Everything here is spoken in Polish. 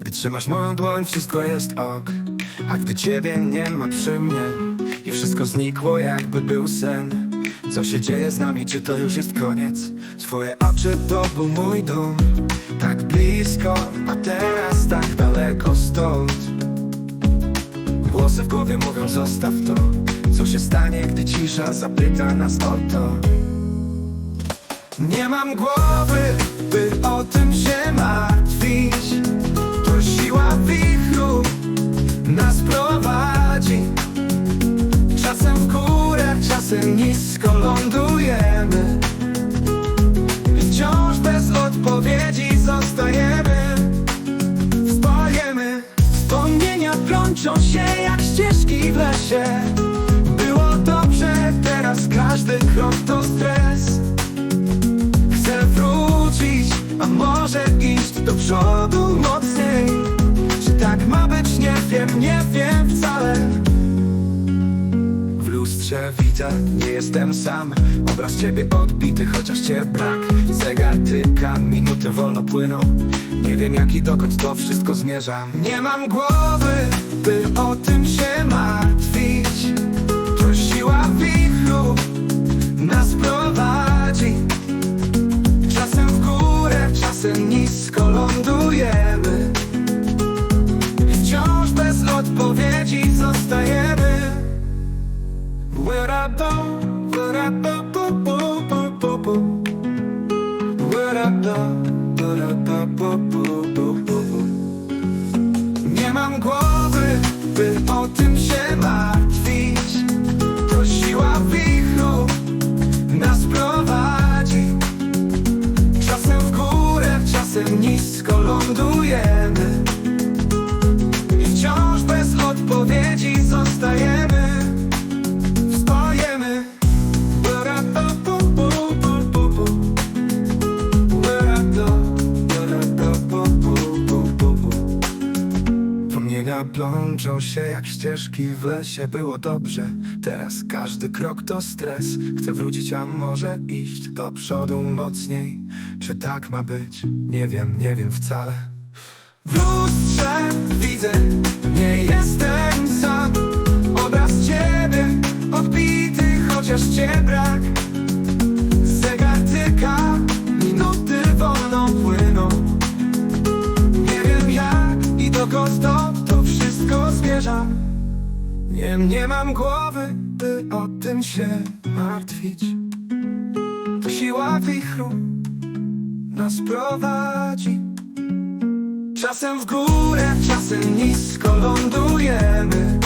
Gdy trzymasz moją dłoń, wszystko jest ok. A gdy ciebie nie ma przy mnie I wszystko znikło, jakby był sen. Co się dzieje z nami, czy to już jest koniec? Twoje oczy to był mój dom. Tak blisko, a teraz tak daleko stąd Głosy w głowie mówią zostaw to. Co się stanie, gdy cisza zapyta nas o to? Nie mam głowy, by o tym się martwić. To siła wichru nas prowadzi. Czasem w górę, czasem nisko Plączą się jak ścieżki w lesie. Było dobrze, teraz każdy krok to stres. Chcę wrócić, a może iść do przodu mocniej nie jestem sam. Obraz ciebie odbity, chociaż cię brak. Zegar tyka, minuty wolno płyną. Nie wiem jak i dokąd to wszystko zmierza Nie mam głowy, by o tym się martwić. To siła wichru nas prowadzi. Czasem w górę, czasem nisko nisko lądujemy plączą się jak ścieżki w lesie. Było dobrze, teraz każdy krok to stres. Chcę wrócić, a może iść do przodu mocniej. Czy tak ma być? Nie wiem, nie wiem wcale. W lustrze widzę, nie jestem sam. Obraz ciebie odbity, chociaż cię brak Nie, nie mam głowy, by o tym się martwić. To siła wichru nas prowadzi. Czasem w górę, czasem nisko lądujemy.